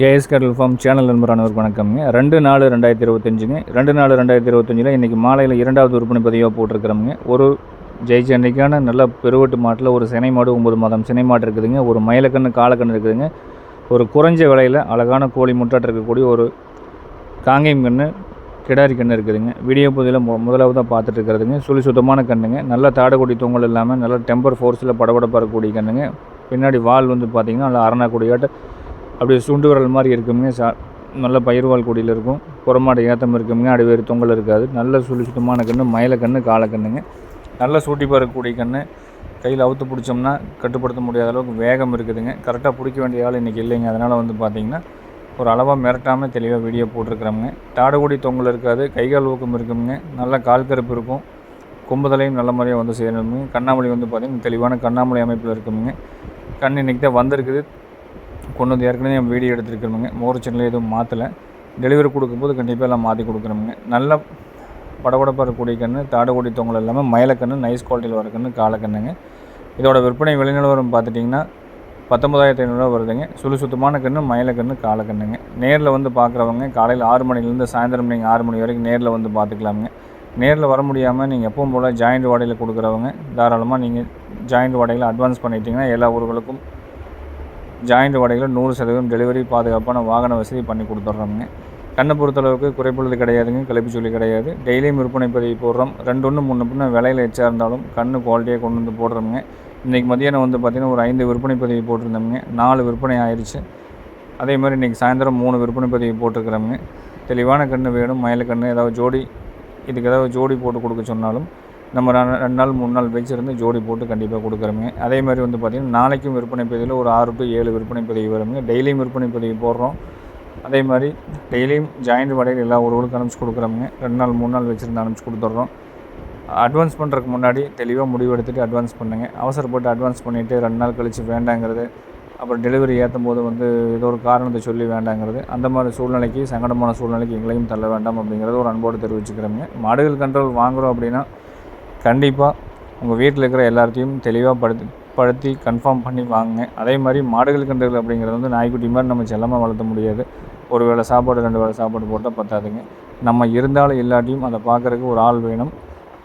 KS கடல் form channel நண்பரானவருக்கு வணக்கம்ங்க ரெண்டு நாலு ரெண்டாயிரத்தி இருபத்தஞ்சுங்க. ரெண்டு நாலு ரெண்டாயிரத்தி இருபத்தஞ்சில் இன்றைக்கி மாலையில் இரண்டாவது விற்பனை பதிவாக போட்டிருக்கிறோமுங்க. ஒரு ஜெயிச்ச அன்றைக்கான நல்ல பெருவட்டு மாட்டில் ஒரு சினை மாடு ஒம்பது மாதம் சினை மாடு இருக்குதுங்க. ஒரு மயிலக்கன்று காலக்கன்று இருக்குதுங்க. ஒரு குறைஞ்ச விலையில் அழகான கோழி முட்டாட்டு இருக்கக்கூடிய ஒரு காங்கேயம் கன்று கிடாரி கன்று இருக்குதுங்க. வீடியோ பகுதியில் மு முதலாவதாக பார்த்துட்டு இருக்கிறதுங்க சுழி சுத்தமான கண்ணுங்க. நல்ல தாடக்குடி தூங்கல் இல்லாமல் நல்ல டெம்பர் ஃபோர்ஸில் படபடப்பாக இருக்கக்கூடிய கண்ணுங்க. பின்னாடி வால் வந்து பார்த்திங்கன்னா நல்லா அரணா அப்படியே சுண்டு விரல் மாதிரி இருக்குங்க. சா நல்ல பயிர்வால் கொடியில் இருக்கும். புறமாடு ஏத்தம் இருக்குங்க அடிவேறு தொங்கல் இருக்காது. நல்ல சுழி சுத்தமான கன்று மயில கன்று காளை கண்ணுங்க. நல்ல சூட்டி பறக்கக்கூடிய கன்று கையில் அவுத்து பிடிச்சோம்னா கட்டுப்படுத்த முடியாத அளவுக்கு வேகம் இருக்குதுங்க. கரெக்டாக பிடிக்க வேண்டிய ஆள் இன்றைக்கி இல்லைங்க. அதனால் வந்து பார்த்திங்கன்னா ஒரு அளவாக மிரட்டாமல் தெளிவாக வீடியோ போட்டிருக்கிறோங்க தாடுகுடி தொங்கல் இருக்காது. கைகால் ஊக்கம் இருக்குங்க. நல்ல கால் கருப்பு இருக்கும். கும்பதலையும் நல்ல முறையாக வந்து செய்யணுங்க கண்ணாமொழி வந்து பார்த்திங்கன்னா தெளிவான கண்ணாமொழி அமைப்பில் இருக்குங்க. கண் இன்றைக்கி தான் வந்திருக்குது. கொண்டு வந்து ஏற்கனவே நம்ம வீடியோ எடுத்துருக்கிறோமுங்க மோர் சேனல் எதுவும் மாற்றலை டெலிவரி கொடுக்கும்போது கண்டிப்பாக எல்லாம் மாற்றி கொடுக்குறோமுங்க நல்ல படபடப்பாக இருக்கக்கூடிய கன்று தாடகுடி தொங்கல் இல்லாமல் மயிலக்கன்று நைஸ் குவாலிட்டியில் வர கன்று காலக்கண்ணுங்க இதோட விற்பனை விலைநிலவரம் பார்த்துட்டிங்கன்னா பத்தொம்பதாயிரத்தி ஐநூறுரூவா வருதுங்க. சுழு சுத்தமான கன்று மயிலக்கன்று காலக்கண்ணுங்க நேரில் வந்து பார்க்குறவங்க காலையில் ஆறு மணிலேருந்து சாயந்தரம் நீங்கள் ஆறு மணி வரைக்கும் நேரில் வந்து பார்த்துக்கலாமுங்க. நேரில் வர முடியாமல் நீங்கள் எப்பவும் போல் ஜாயிண்ட் வாடகையில் கொடுக்குறவங்க தாராளமாக நீங்கள் ஜாயிண்ட் வாடகையில் அட்வான்ஸ் பண்ணிட்டீங்கன்னா எல்லா ஊர்களுக்கும் ஜாயிண்ட் வாடகையில் நூறு சதவீதம் டெலிவரி பாதுகாப்பான வாகன வசதி பண்ணி கொடுத்துட்றோங்க கண்ணை பொறுத்தளவுக்கு குறைப்பொழுது கிடையாதுங்க கிளப்பி சொல்லி கிடையாது. டெய்லியும் விற்பனை பதிவு போடுறோம். ரெண்டு ஒன்று முன்ன பின்ன விலையில் எச்சா இருந்தாலும் கண்ணு குவாலிட்டியாக கொண்டு வந்து போடுறோமுங்க. இன்றைக்கி மதியானம் வந்து பார்த்திங்கன்னா ஒரு ஐந்து விற்பனை பதிவு போட்டிருந்தோமுங்க. நாலு விற்பனை ஆயிடுச்சு அதே மாதிரி இன்றைக்கி சாயந்தரம் மூணு விற்பனை பதிவு போட்டிருக்கிறோமுங்க. தெளிவான கன்று வேணும் மயில கன்று ஏதாவது ஜோடி இதுக்கு ஏதாவது ஜோடி போட்டு கொடுக்க சொன்னாலும் நம்ம ரெண்டு நாள் மூணு நாள் வச்சிருந்து ஜோடி போட்டு கண்டிப்பாக கொடுக்குறோமே. அதே மாதிரி வந்து பார்த்திங்கன்னா நாளைக்கும் விற்பனை பதிவில் ஒரு ஆறு டு ஏழு விற்பனை பதிவு வருங்க. டெய்லியும் விற்பனை பதிவு போடுறோம். அதே மாதிரி டெய்லியும் ஜாயிண்ட் வடையில் எல்லா ஊர்களுக்கும் அனுப்பிச்சி கொடுக்குறோமுங்க. ரெண்டு நாள் மூணு நாள் வச்சுருந்து அனுப்பிச்சி கொடுத்துட்றோம். அட்வான்ஸ் பண்ணுறதுக்கு முன்னாடி தெளிவாக முடிவு எடுத்துகிட்டு அட்வான்ஸ் பண்ணுங்க. அவசரப்பட்டு அட்வான்ஸ் பண்ணிவிட்டு ரெண்டு நாள் கழித்து வேண்டாங்கிறது அப்புறம் டெலிவரி ஏற்றும் போது வந்து ஏதோ ஒரு காரணத்தை சொல்லி வேண்டாங்கிறது அந்த மாதிரி சூழ்நிலைக்கு சங்கடமான சூழ்நிலைக்கு எங்களையும் தள்ள வேண்டாம் அப்படிங்கிறத ஒரு அன்போடு தெரிவிச்சுக்கிறோங்க மாடுகள் கண்ட்ரோல் வாங்குகிறோம் அப்படின்னா கண்டிப்பாக உங்கள் வீட்டில் இருக்கிற எல்லாத்தையும் தெளிவாக படுத்தி படுத்தி கன்ஃபார்ம் பண்ணி வாங்குங்க. அதே மாதிரி மாடுகள் கன்றுகள் அப்படிங்கிறது வந்து நாய்க்குட்டி மாதிரி நம்ம செல்லமாக வளர்த்த முடியாது. ஒரு வேளை சாப்பாடு ரெண்டு வேளை சாப்பாடு போட்டால் பத்தாதுங்க. நம்ம இருந்தாலும் இல்லாட்டியும் அதை பார்க்குறதுக்கு ஒரு ஆள் வேணும்.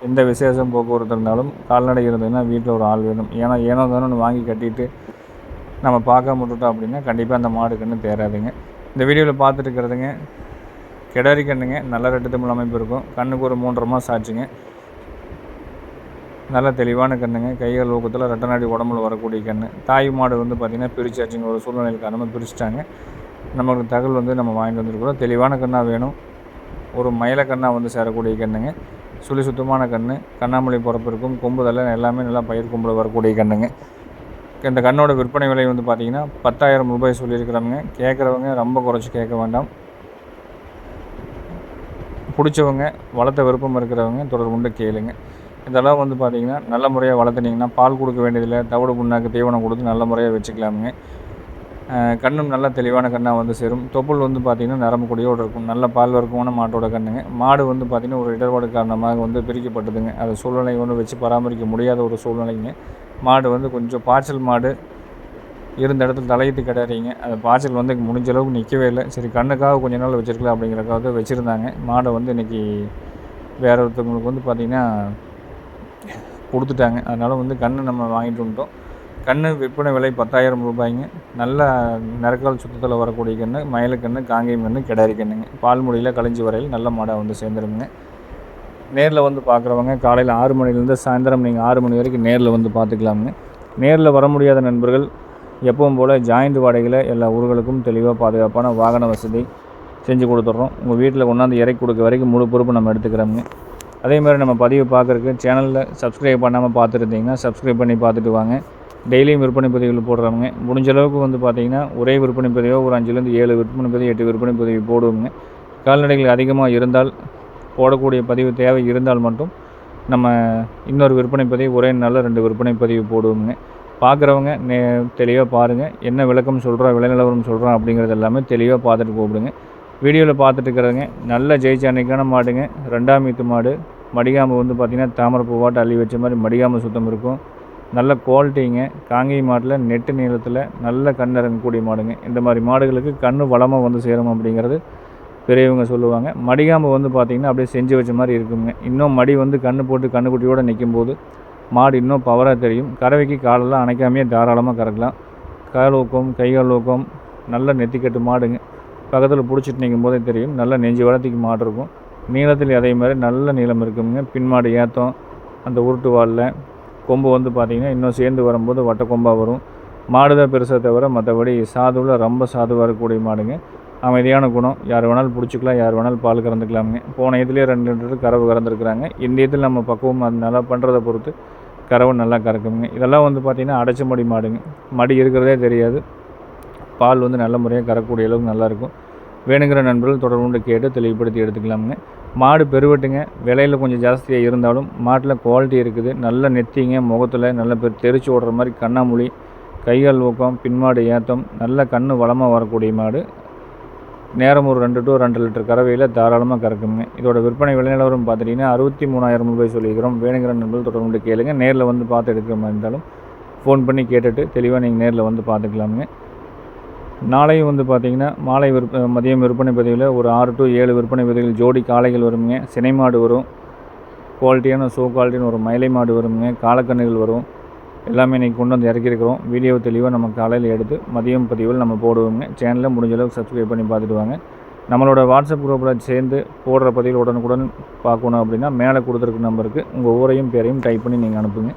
எந்த விசேஷம் போக்குவரத்து இருந்தாலும் கால்நடை இருந்ததுன்னா வீட்டில் ஒரு ஆள் வேணும். ஏன்னா ஏனோ தானோன்னு வாங்கி கட்டிட்டு நம்ம பார்க்க விட்டுட்டோம் அப்படின்னா கண்டிப்பாக அந்த மாடு கன்று தேராதுங்க. இந்த வீடியோவில் பார்த்துட்டு இருக்கிறதுங்க கிடாரி கண்ணுங்க. நல்ல ரெட்டு தமிழ் அமைப்பு இருக்கும். கண்ணுக்கு ஒரு மூன்றரை மாதம் ஆச்சுங்க. நல்ல தெளிவான கண்ணுங்க. கைகள் ஊக்கத்தில் ரெட்டநாடி உடம்புல வரக்கூடிய கன்று தாய் மாடு வந்து பார்த்திங்கன்னா பிரிச்சாச்சுங்க. ஒரு சூழ்நிலையில் காரணமாக பிரிச்சுட்டாங்க. நம்மளுக்கு தகவல் வந்து நம்ம வாங்கிட்டு வந்திருக்கிறோம். தெளிவான கண்ணாக வேணும். ஒரு மயில கண்ணாக வந்து சேரக்கூடிய கண்ணுங்க. சுழி சுத்தமான கன்று கண்ணாமலை பிறப்பு இருக்கும். தலை எல்லாமே நல்லா பயிர் கொம்பில் வரக்கூடிய கண்ணுங்க. இந்த கண்ணோட விற்பனை விலை வந்து பார்த்திங்கன்னா பத்தாயிரம் ரூபாய் சொல்லியிருக்கிறாங்க கேட்குறவங்க ரொம்ப குறைச்சி கேட்க வேண்டாம். பிடிச்சவங்க வளர்த்த விருப்பம் இருக்கிறவங்க தொடர்புண்டு கேளுங்க. இதெல்லாம் வந்து பார்த்திங்கன்னா நல்ல முறையாக வளர்த்துனீங்கன்னா பால் கொடுக்க வேண்டியதில்லை தவிடு புண்ணாக்கு தீவனம் கொடுத்து நல்ல முறையாக வச்சுக்கலாமுங்க. கண்ணும் நல்ல தெளிவான கண்ணாக வந்து சேரும். தொப்புள் வந்து பார்த்திங்கன்னா நரம்பு கொடியோடு இருக்கும். நல்ல பால் வர்க்கமான மாட்டோட கண்ணுங்க. மாடு வந்து பார்த்திங்கன்னா ஒரு இடர்பாடு காரணமாக வந்து பிரிக்கப்பட்டதுங்க. அது சூழ்நிலை ஒன்று வச்சு பராமரிக்க முடியாத ஒரு சூழ்நிலைங்க. மாடு வந்து கொஞ்சம் பாய்ச்சல் மாடு இருந்த இடத்துல தலையிட்டு கிடாறீங்க அந்த பாய்ச்சல் வந்து முடிஞ்ச அளவுக்கு நிற்கவே இல்லை. சரி கண்ணுக்காக கொஞ்ச நாள் வச்சுருக்கலாம் அப்படிங்கிறக்காக வச்சுருந்தாங்க. மாடை வந்து இன்றைக்கி வேற ஒருத்தவங்களுக்கு வந்து பார்த்திங்கன்னா கொடுத்துட்டாங்க. அதனால் வந்து கன்று நம்ம வாங்கிட்டு வந்துட்டோம். கன்று விற்பனை விலை பத்தாயிரம் ரூபாய்ங்க. நல்ல நெருக்கால் சுத்தத்தில் வரக்கூடிய கன்று மயிலக்கன்று காங்கேயம் கன்று கிடாரி கன்றுங்க பால்முடியில் கழிஞ்சி வரையில் நல்ல மாடாக வந்து சேர்ந்துருங்க. நேரில் வந்து பார்க்குறவங்க காலையில் ஆறு மணிலேருந்து சாயந்தரம் நீங்கள் ஆறு மணி வரைக்கும் நேரில் வந்து பார்த்துக்கலாமுங்க நேரில் வர முடியாத நண்பர்கள் எப்பவும் போல் ஜாயிண்ட் வாடகையில் எல்லா ஊர்களுக்கும் தெளிவாக பாதுகாப்பான வாகன வசதி செஞ்சு கொடுத்துட்றோம். உங்கள் வீட்டில் கொண்டாந்து இறக்கி கொடுக்க வரைக்கும் முழு பொறுப்பு நம்ம எடுத்துக்கிறோங்க அதே மாதிரி நம்ம பதிவு பார்க்குறக்கு சேனலில் சப்ஸ்கிரைப் பண்ணாமல் பார்த்துருந்தீங்கன்னா சப்ஸ்கிரைப் பண்ணி பார்த்துட்டு வாங்க. டெய்லியும் விற்பனை பதிவுகள் போடுறவங்க முடிஞ்ச அளவுக்கு வந்து பார்த்தீங்கன்னா ஒரே விற்பனை பதிவோ ஒரு அஞ்சுலேருந்து ஏழு விற்பனை பதிவு எட்டு விற்பனை பதிவு போடுவோங்க. கால்நடைகள் அதிகமாக இருந்தால் போடக்கூடிய பதிவு தேவை இருந்தால் மட்டும் நம்ம இன்னொரு விற்பனை பதிவு ஒரே நாளில் ரெண்டு விற்பனை பதிவு போடுவோங்க. பார்க்குறவங்க நே தெளிவாக பாருங்கள் என்ன விளக்கம் சொல்கிறோம் விலை நிலவரம் சொல்கிறோம் அப்படிங்கிறது எல்லாமே தெளிவாக பார்த்துட்டு கூப்பிடுங்க. வீடியோவில் பார்த்துட்டு இருக்கிறதுங்க. நல்ல ஜெயிச்ச அன்னைக்கான மாடுங்க. ரெண்டாம் மீத்து மாடு. மடிகாம்பு வந்து பார்த்திங்கன்னா தாமரை அள்ளி வச்ச மாதிரி மடிகாம்பு சுத்தம் இருக்கும். நல்ல குவாலிட்டிங்க காங்கேய மாட்டில் நெட்டு நீளத்தில் நல்ல கண் இறங்கக்கூடிய மாடுங்க. இந்த மாதிரி மாடுகளுக்கு கண் வளமாக வந்து சேரும் அப்படிங்கிறது பெரியவங்க சொல்லுவாங்க. மடிகாம்பு வந்து பார்த்திங்கன்னா அப்படியே செஞ்சு வச்ச மாதிரி இருக்குங்க. இன்னும் மடி வந்து கண் போட்டு கண்ணுக்குட்டியோடு நிற்கும் போது மாடு இன்னும் பவராக தெரியும். கறவைக்கு காலெல்லாம் அணைக்காமையே தாராளமாக கறக்கலாம். கால் ஊக்கம் கைகால் ஊக்கம் நல்ல நெத்திக்கட்டு மாடுங்க. பக்கத்தில் பிடிச்சிட்டு நிற்கும் போதே தெரியும். நல்ல நெஞ்சு வளர்த்திக்கு மாடு இருக்கும். நீளத்தில் அதே மாதிரி நல்ல நீளம் இருக்குங்க. பின்மாடு ஏற்றம் அந்த உருட்டு வாலில். கொம்பு வந்து பார்த்திங்கன்னா இன்னும் சேர்ந்து வரும்போது வட்ட கொம்பாக வரும். மாடு தான் பெருசாக தவிர மற்றபடி சாதுவில் ரொம்ப சாதுவாக இருக்கக்கூடிய மாடுங்க. அமைதியான குணம். யார் வேணாலும் பிடிச்சிக்கலாம் யார் வேணாலும் பால் கறந்துக்கலாமுங்க. போன இதுலேயே ரெண்டு லிட்டர் கறவை கறந்துருக்குறாங்க. இந்த இதில் நம்ம பக்குவம் அது நல்லா பண்ணுறதை பொறுத்து கறவை நல்லா கறக்குங்க. இதெல்லாம் வந்து பார்த்திங்கன்னா அடைச்ச மடி மாடுங்க. மடி இருக்கிறதே தெரியாது. பால் வந்து நல்ல முறையாக கறக்கூடிய அளவுக்கு நல்லாயிருக்கும் வேணுங்கிற நண்பர்கள் தொடர்புண்டு கேட்டு தெளிவுபடுத்தி எடுத்துக்கலாமுங்க. மாடு பெருவெட்டுங்க. விலையில் கொஞ்சம் ஜாஸ்தியாக இருந்தாலும் மாட்டில் குவாலிட்டி இருக்குது. நல்ல நெத்திங்க முகத்தில் நல்ல பேர் தெரிச்சு ஓடுற மாதிரி கண்ணாமொழி கைகால் ஊக்கம் பின்மாடு ஏத்தம் நல்ல கண் வளமாக வரக்கூடிய மாடு. நேரம் ஒரு ரெண்டு டு ரெண்டு லிட்டர் கறவையில் தாராளமாக கறக்குங்க. இதோட விற்பனை விலை நிலவரம் பார்த்துட்டிங்கன்னா அறுபத்தி மூணாயிரம் ரூபாய் சொல்லிக்கிறோம் வேணுங்கிற நண்பர்கள் தொடர்பு கேளுங்க. நேரில் வந்து பார்த்து எடுக்கிற மாதிரி இருந்தாலும் ஃபோன் பண்ணி கேட்டுட்டு தெளிவாக நீங்கள் நேரில் வந்து பார்த்துக்கலாமுங்க. நாளையும் வந்து பார்த்திங்கன்னா மாலை விற்ப மதியம் விற்பனை பதிவில் ஒரு ஆறு டு ஏழு விற்பனை பதிவில் ஜோடி காளைகள் வருங்க. சினை மாடு வரும். குவாலிட்டியான சோ குவாலிட்டியான ஒரு மயிலை மாடு வருங்க. காலக்கண்ணுகள் வரும். எல்லாமே இன்றைக்கி கொண்டு வந்து இறக்கியிருக்கிறோம். வீடியோ தெளிவாக நம்ம காலையில் எடுத்து மதியம் பதிவில் நம்ம போடுவோங்க. சேனலில் முடிஞ்ச அளவுக்கு சப்ஸ்கிரைப் பண்ணி பார்த்துட்டு வாங்க. நம்மளோட வாட்ஸ்அப் குரூப்பில் சேர்ந்து போடுற பதிவில் உடனுக்குடன் பார்க்கணும் அப்படின்னா மேலே கொடுத்துருக்க நம்பருக்கு உங்கள் ஊரையும் பேரையும் டைப் பண்ணி நீங்கள் அனுப்புங்க.